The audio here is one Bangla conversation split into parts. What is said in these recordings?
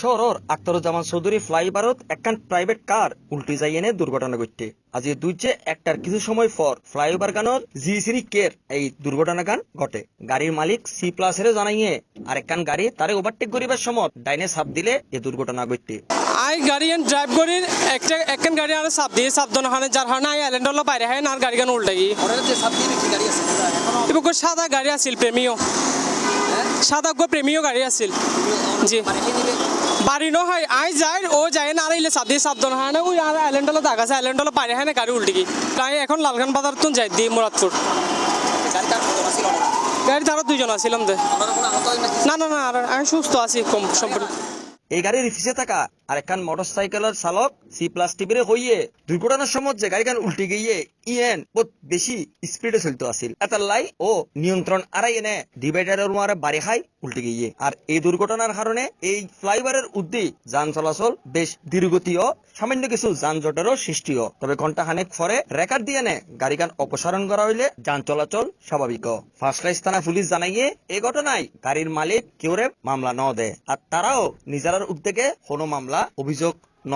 শহরের আখতারুজ্জামান চৌধুরী ফ্লাইওভারত একখান প্রাইভেট কার উল্টি যাই এনে দুর্ঘটনা ঘটছে আজি দুইছে একটার কিছু সময় পর ফ্লাইওভার গানত জি সিরি কের এই দুর্ঘটনা গান ঘটে। গাড়ির মালিক সি প্লাসের জানাইয়ে আর একখান গাড়ি তারে ওভারটেক করিবার সময় ডাইনে সাপ দিলে এই দুর্ঘটনা ঘটছে আই গাড়ি এন ড্রাইভ করি একটা একখান গাড়ি আর চাপ দিয়ে চাপ দোনো হানে যার হানে আই আইল্যান্ড হলো বাইরে হয় আর গাড়ি গান উল্টাই ওরা যে সাত দিন গাড়ি আছে? এবার সাদা গাড়ি আছিল প্রেমীয়। সাদা গো প্রেমীয় গাড়ি আছিল। জি। বাড়ি নহয়, আই যায়, ও যায় না, আর ইলে চাপ দিয়ে না, ওই আর আইল্যান্ডলে দাগ আছে আইল্যান্ডলে পারে হয় না গাড়ি উল্টি তাই এখন লালখান বাজার তো যাই দিই মুরাদপুর গাড়ি তার কত ছিল না হয় না না আর আমি সুস্থ আছি, কম সম্পূর্ণ এই গাড়ির পিছে থাকা আর একখান মোটর সাইকেলের চালক সি প্লাস টিভিরে হইয়ে দুর্ঘটনার সময় যে গাড়িখান উল্টে গিয়ে ইয়েন বহুত বেশি স্পিডে চলতে আছিল। এটার লাই ও নিয়ন্ত্রণ আড়াই এনে ডিভাইডারের মারে বাড়ি খাই উল্টে গিয়ে। আর এই দুর্ঘটনার কারণে এই ফ্লাইওভারের উদ্দি যান চলাচল বেশ ও সামান্য কিছু যানজটেরও সৃষ্টি তবে ঘণ্টা খানেক পরে রেকর্ড দিয়ে নে গাড়িখান অপসারণ করা হইলে যান চলাচল স্বাভাবিক। ফার্স্ট রাইস থানা পুলিশ জানাইয়ে, এই ঘটনায় গাড়ির মালিক কেউরে মামলা ন দেয় আর তারাও নিজেরার উদ্যোগে কোনো মামলা অভিযোগ ন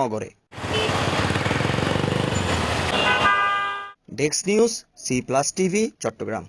ডেক্স news C plus TV Chittagong.